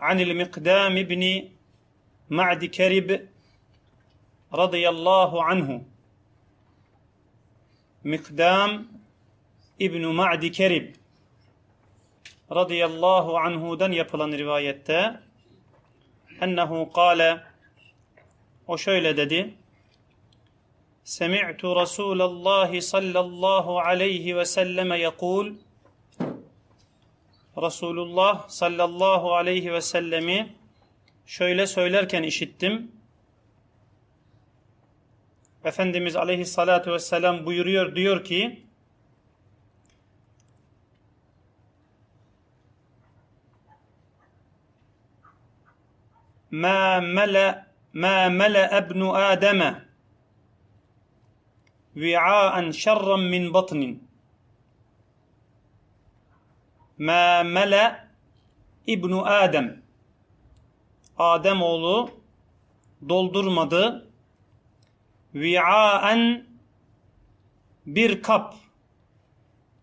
anil Mikdam ibni Ma'di Kerib radıyallahu anhu. Mikdam İbn Ma'di Kerib radıyallahu anhu'dan yapılan rivayette ennehu kale o şöyle dedi Semi'tu Resulallah sallallahu aleyhi ve selleme yekul Resulullah sallallahu aleyhi ve sellemi şöyle söylerken işittim. Efendimiz aleyhissalatu vesselam buyuruyor diyor ki ma mele ma mele ebnu ademe vi'a'en şerran min batnin Mâ mele İbnu Adem. Adem oğlu doldurmadı. Vi'aen bir kap.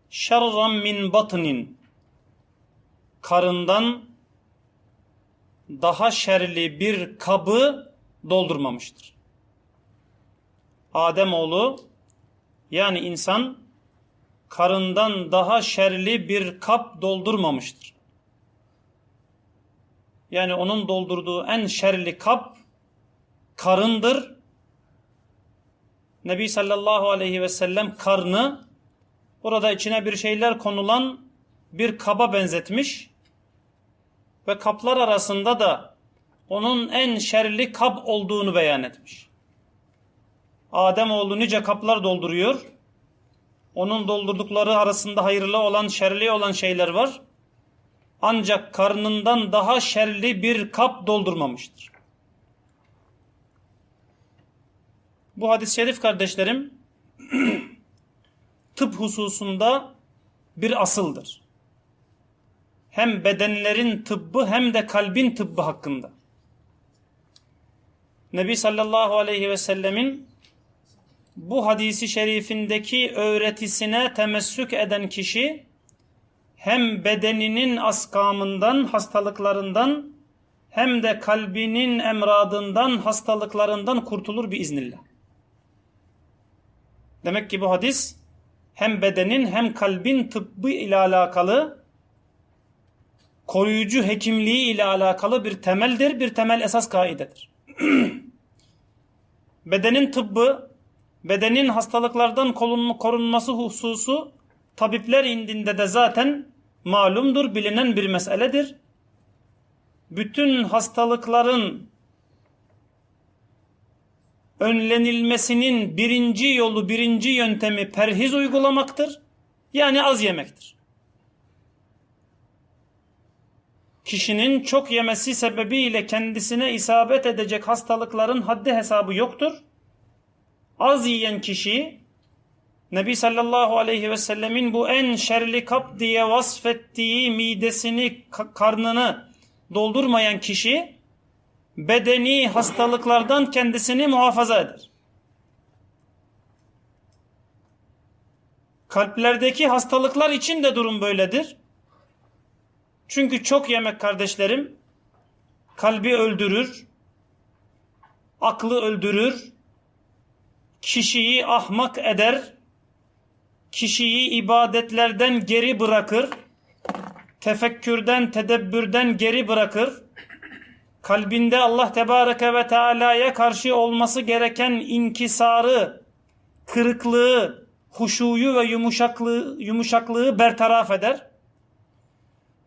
Şerran min batnin. Karından daha şerli bir kabı doldurmamıştır. Adem oğlu yani insan karından daha şerli bir kap doldurmamıştır. Yani onun doldurduğu en şerli kap karındır. Nebi sallallahu aleyhi ve sellem karnı burada içine bir şeyler konulan bir kaba benzetmiş ve kaplar arasında da onun en şerli kap olduğunu beyan etmiş. Ademoğlu nice kaplar dolduruyor. Onun doldurdukları arasında hayırlı olan, şerli olan şeyler var. Ancak karnından daha şerli bir kap doldurmamıştır. Bu hadis-i şerif kardeşlerim tıp hususunda bir asıldır hem bedenlerin tıbbı hem de kalbin tıbbı hakkında. Nebi sallallahu aleyhi ve sellemin bu hadisi şerifindeki öğretisine temessük eden kişi hem bedeninin askamından, hastalıklarından hem de kalbinin emradından, hastalıklarından kurtulur biiznillah. Demek ki bu hadis hem bedenin hem kalbin tıbbı ile alakalı koruyucu hekimliği ile alakalı bir temeldir, bir temel esas kaidedir. bedenin tıbbı, bedenin hastalıklardan korunması hususu tabipler indinde de zaten malumdur, bilinen bir meseledir. Bütün hastalıkların önlenilmesinin birinci yolu, birinci yöntemi perhiz uygulamaktır. Yani az yemektir. kişinin çok yemesi sebebiyle kendisine isabet edecek hastalıkların haddi hesabı yoktur. Az yiyen kişi Nebi sallallahu aleyhi ve sellemin bu en şerli kap diye vasfettiği midesini, karnını doldurmayan kişi bedeni hastalıklardan kendisini muhafaza eder. Kalplerdeki hastalıklar için de durum böyledir. Çünkü çok yemek kardeşlerim kalbi öldürür, aklı öldürür, kişiyi ahmak eder, kişiyi ibadetlerden geri bırakır, tefekkürden, tedebbürden geri bırakır, kalbinde Allah Tebareke ve Teala'ya karşı olması gereken inkisarı, kırıklığı, huşuyu ve yumuşaklığı, yumuşaklığı bertaraf eder.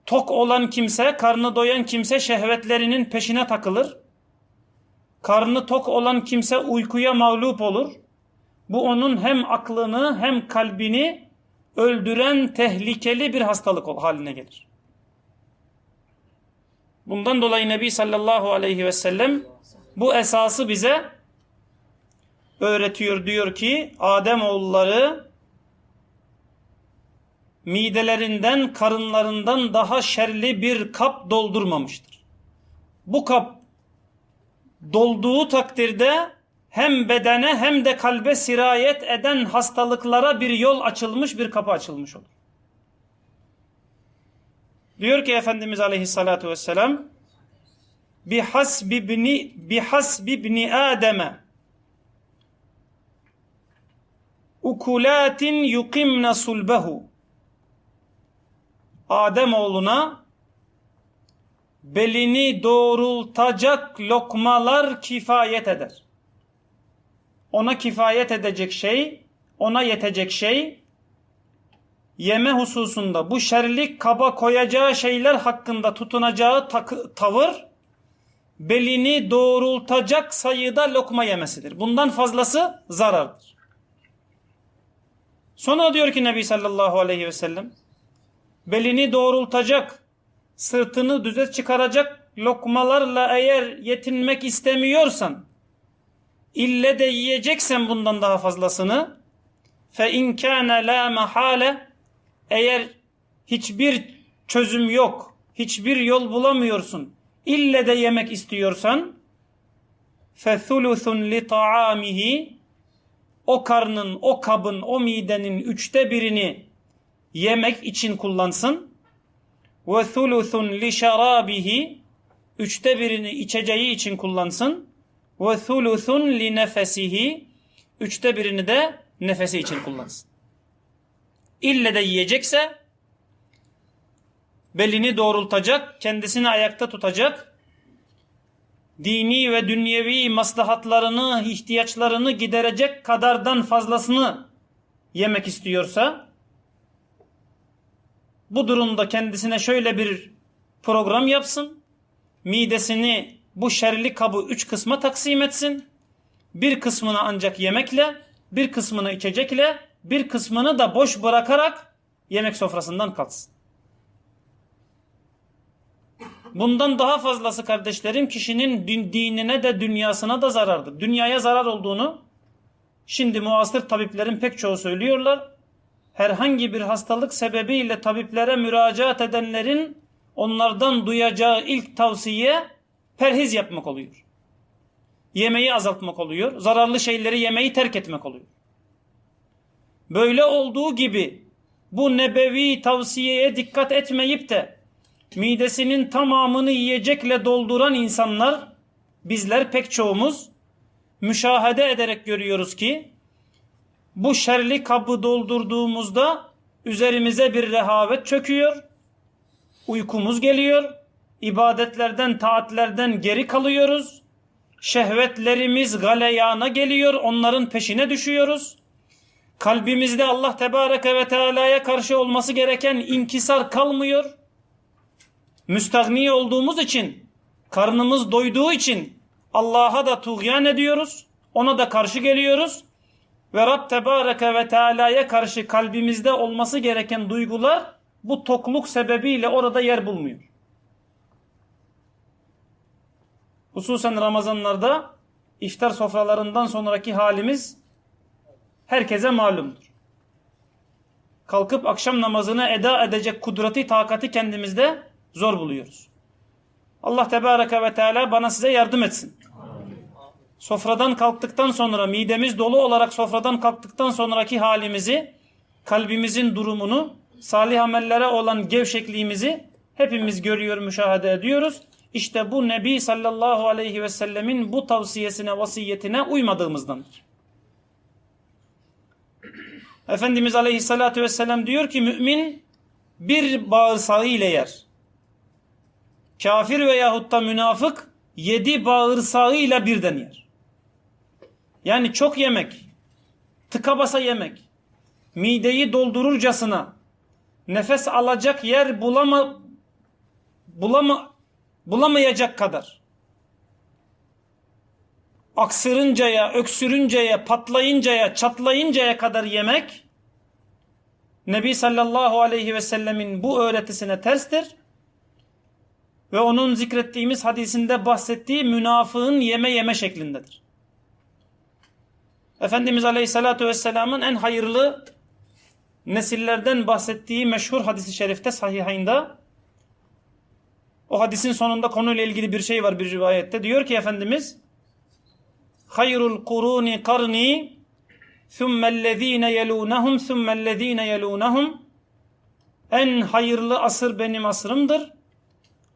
Tok olan kimse, karnı doyan kimse şehvetlerinin peşine takılır. Karnı tok olan kimse uykuya mağlup olur. Bu onun hem aklını hem kalbini öldüren tehlikeli bir hastalık haline gelir. Bundan dolayı Nebi sallallahu aleyhi ve sellem bu esası bize öğretiyor. Diyor ki Adem oğulları midelerinden, karınlarından daha şerli bir kap doldurmamıştır. Bu kap dolduğu takdirde hem bedene hem de kalbe sirayet eden hastalıklara bir yol açılmış, bir kapı açılmış olur. Diyor ki Efendimiz Aleyhisselatü Vesselam bihasbi ibni bihasbi ibni Adem'e ukulatin yuqimne sulbehu Adem oğluna belini doğrultacak lokmalar kifayet eder. Ona kifayet edecek şey, ona yetecek şey yeme hususunda bu şerlik kaba koyacağı şeyler hakkında tutunacağı tavır belini doğrultacak sayıda lokma yemesidir. Bundan fazlası zarardır. Sonra diyor ki Nebi sallallahu aleyhi ve sellem belini doğrultacak, sırtını düze çıkaracak lokmalarla eğer yetinmek istemiyorsan, ille de yiyeceksen bundan daha fazlasını, fe in kana la mahale eğer hiçbir çözüm yok, hiçbir yol bulamıyorsun, ille de yemek istiyorsan, fe thuluthun li ta'amihi o karnın, o kabın, o midenin üçte birini yemek için kullansın. Ve thuluthun li şarabihi üçte birini içeceği için kullansın. Ve thuluthun li nefesihi üçte birini de nefesi için kullansın. İlle de yiyecekse belini doğrultacak, kendisini ayakta tutacak, dini ve dünyevi maslahatlarını, ihtiyaçlarını giderecek kadardan fazlasını yemek istiyorsa, bu durumda kendisine şöyle bir program yapsın. Midesini bu şerli kabı üç kısma taksim etsin. Bir kısmını ancak yemekle, bir kısmını içecekle, bir kısmını da boş bırakarak yemek sofrasından kalksın. Bundan daha fazlası kardeşlerim kişinin din- dinine de dünyasına da zarardır. Dünyaya zarar olduğunu şimdi muasır tabiplerin pek çoğu söylüyorlar. Herhangi bir hastalık sebebiyle tabiplere müracaat edenlerin onlardan duyacağı ilk tavsiye perhiz yapmak oluyor. Yemeği azaltmak oluyor. Zararlı şeyleri yemeyi terk etmek oluyor. Böyle olduğu gibi bu nebevi tavsiyeye dikkat etmeyip de midesinin tamamını yiyecekle dolduran insanlar bizler pek çoğumuz müşahede ederek görüyoruz ki bu şerli kabı doldurduğumuzda üzerimize bir rehavet çöküyor. Uykumuz geliyor. İbadetlerden, taatlerden geri kalıyoruz. Şehvetlerimiz galeyana geliyor. Onların peşine düşüyoruz. Kalbimizde Allah Tebareke ve Teala'ya karşı olması gereken inkisar kalmıyor. Müstahni olduğumuz için, karnımız doyduğu için Allah'a da tuğyan ediyoruz. Ona da karşı geliyoruz. Ve Rab Tebareke ve Teala'ya karşı kalbimizde olması gereken duygular bu tokluk sebebiyle orada yer bulmuyor. Hususen Ramazanlarda iftar sofralarından sonraki halimiz herkese malumdur. Kalkıp akşam namazını eda edecek kudreti, takati kendimizde zor buluyoruz. Allah Tebareke ve Teala bana size yardım etsin. Sofradan kalktıktan sonra midemiz dolu olarak sofradan kalktıktan sonraki halimizi, kalbimizin durumunu, salih amellere olan gevşekliğimizi hepimiz görüyor, müşahede ediyoruz. İşte bu Nebi sallallahu aleyhi ve sellemin bu tavsiyesine, vasiyetine uymadığımızdandır. Efendimiz aleyhissalatü vesselam diyor ki mümin bir bağırsağı ile yer. Kafir veyahut da münafık yedi bağırsağıyla birden yer. Yani çok yemek, tıka basa yemek, mideyi doldururcasına nefes alacak yer bulama, bulama, bulamayacak kadar aksırıncaya, öksürünceye, patlayıncaya, çatlayıncaya kadar yemek Nebi sallallahu aleyhi ve sellemin bu öğretisine terstir. Ve onun zikrettiğimiz hadisinde bahsettiği münafığın yeme yeme şeklindedir. Efendimiz aleyhissalatu vesselamın en hayırlı nesillerden bahsettiği meşhur hadisi şerifte sahihayında o hadisin sonunda konuyla ilgili bir şey var bir rivayette. Diyor ki Efendimiz hayrul kuruni karni thummellezine yelunahum thummellezine yelunahum en hayırlı asır benim asrımdır.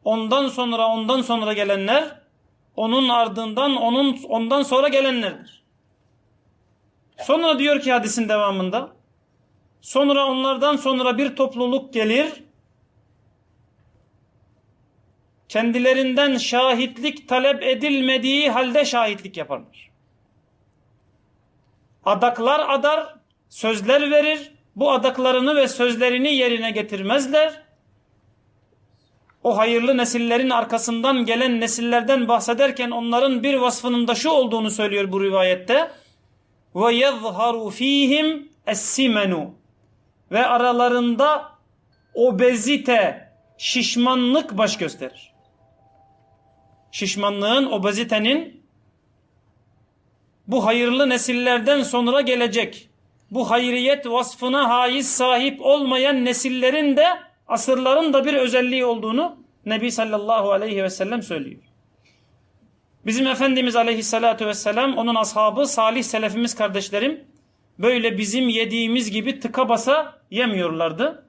ondan sonra ondan sonra gelenler, onun ardından onun ondan sonra gelenlerdir. Sonra diyor ki hadisin devamında, sonra onlardan sonra bir topluluk gelir, kendilerinden şahitlik talep edilmediği halde şahitlik yaparlar. Adaklar adar, sözler verir, bu adaklarını ve sözlerini yerine getirmezler. O hayırlı nesillerin arkasından gelen nesillerden bahsederken onların bir vasfının da şu olduğunu söylüyor bu rivayette. Ve yezharu fihim. Ve aralarında obezite, şişmanlık baş gösterir. Şişmanlığın, obezitenin bu hayırlı nesillerden sonra gelecek, bu hayriyet vasfına haiz sahip olmayan nesillerin de asırların da bir özelliği olduğunu Nebi sallallahu aleyhi ve sellem söylüyor. Bizim Efendimiz aleyhissalatu vesselam, onun ashabı, salih selefimiz kardeşlerim, böyle bizim yediğimiz gibi tıka basa yemiyorlardı.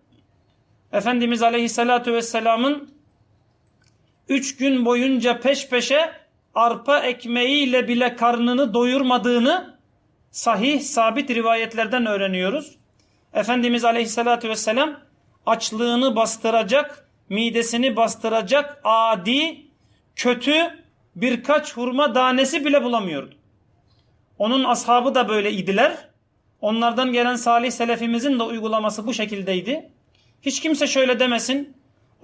Efendimiz aleyhissalatu vesselamın üç gün boyunca peş peşe arpa ekmeğiyle bile karnını doyurmadığını sahih, sabit rivayetlerden öğreniyoruz. Efendimiz aleyhissalatu vesselam açlığını bastıracak, midesini bastıracak adi, kötü birkaç hurma tanesi bile bulamıyordu. Onun ashabı da böyle idiler. Onlardan gelen salih selefimizin de uygulaması bu şekildeydi. Hiç kimse şöyle demesin.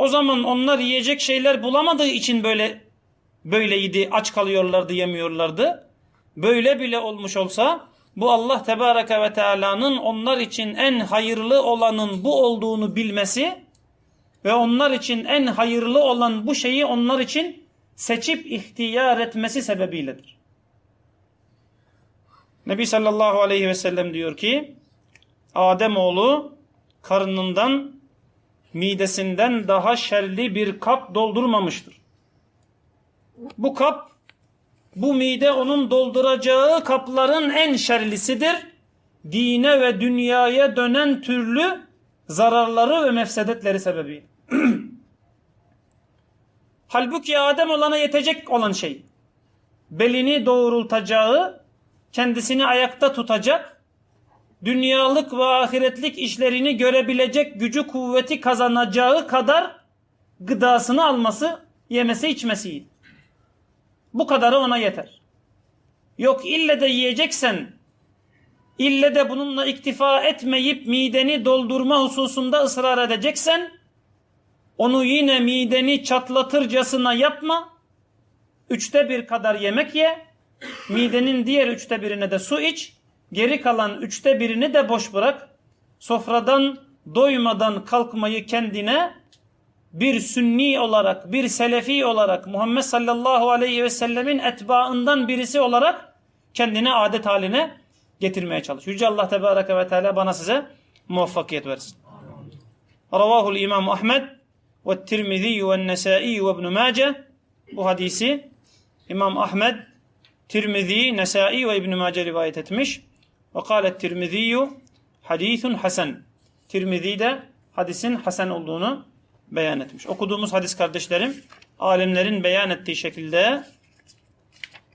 O zaman onlar yiyecek şeyler bulamadığı için böyle böyleydi, aç kalıyorlardı, yemiyorlardı. Böyle bile olmuş olsa bu Allah Tebareke ve Teala'nın onlar için en hayırlı olanın bu olduğunu bilmesi ve onlar için en hayırlı olan bu şeyi onlar için seçip ihtiyar etmesi sebebiyledir. Nebi sallallahu aleyhi ve sellem diyor ki Ademoğlu karnından midesinden daha şerli bir kap doldurmamıştır. Bu kap bu mide onun dolduracağı kapların en şerlisidir. Dine ve dünyaya dönen türlü zararları ve mefsedetleri sebebi. Halbuki Adem olana yetecek olan şey. Belini doğrultacağı, kendisini ayakta tutacak, dünyalık ve ahiretlik işlerini görebilecek gücü kuvveti kazanacağı kadar gıdasını alması, yemesi içmesiydi. Bu kadarı ona yeter. Yok ille de yiyeceksen, ille de bununla iktifa etmeyip mideni doldurma hususunda ısrar edeceksen, onu yine mideni çatlatırcasına yapma. Üçte bir kadar yemek ye. Midenin diğer üçte birine de su iç. Geri kalan üçte birini de boş bırak. Sofradan doymadan kalkmayı kendine bir sünni olarak, bir selefi olarak, Muhammed sallallahu aleyhi ve sellemin etbaından birisi olarak kendine adet haline getirmeye çalış. Yüce Allah Tebareke ve Teala bana size muvaffakiyet versin. Ravahul İmam Ahmed ve Tirmizi ve Nesai ve İbn Mace bu hadisi İmam Ahmed, Tirmizi, Nesai ve İbn Mace rivayet etmiş. Ve kâlet Tirmizi hadithun hasen. Tirmizi de hadisin hasen olduğunu beyan etmiş. Okuduğumuz hadis kardeşlerim, alimlerin beyan ettiği şekilde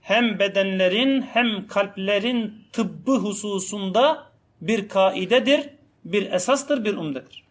hem bedenlerin hem kalplerin tıbbı hususunda bir kaidedir, bir esastır, bir umdedir.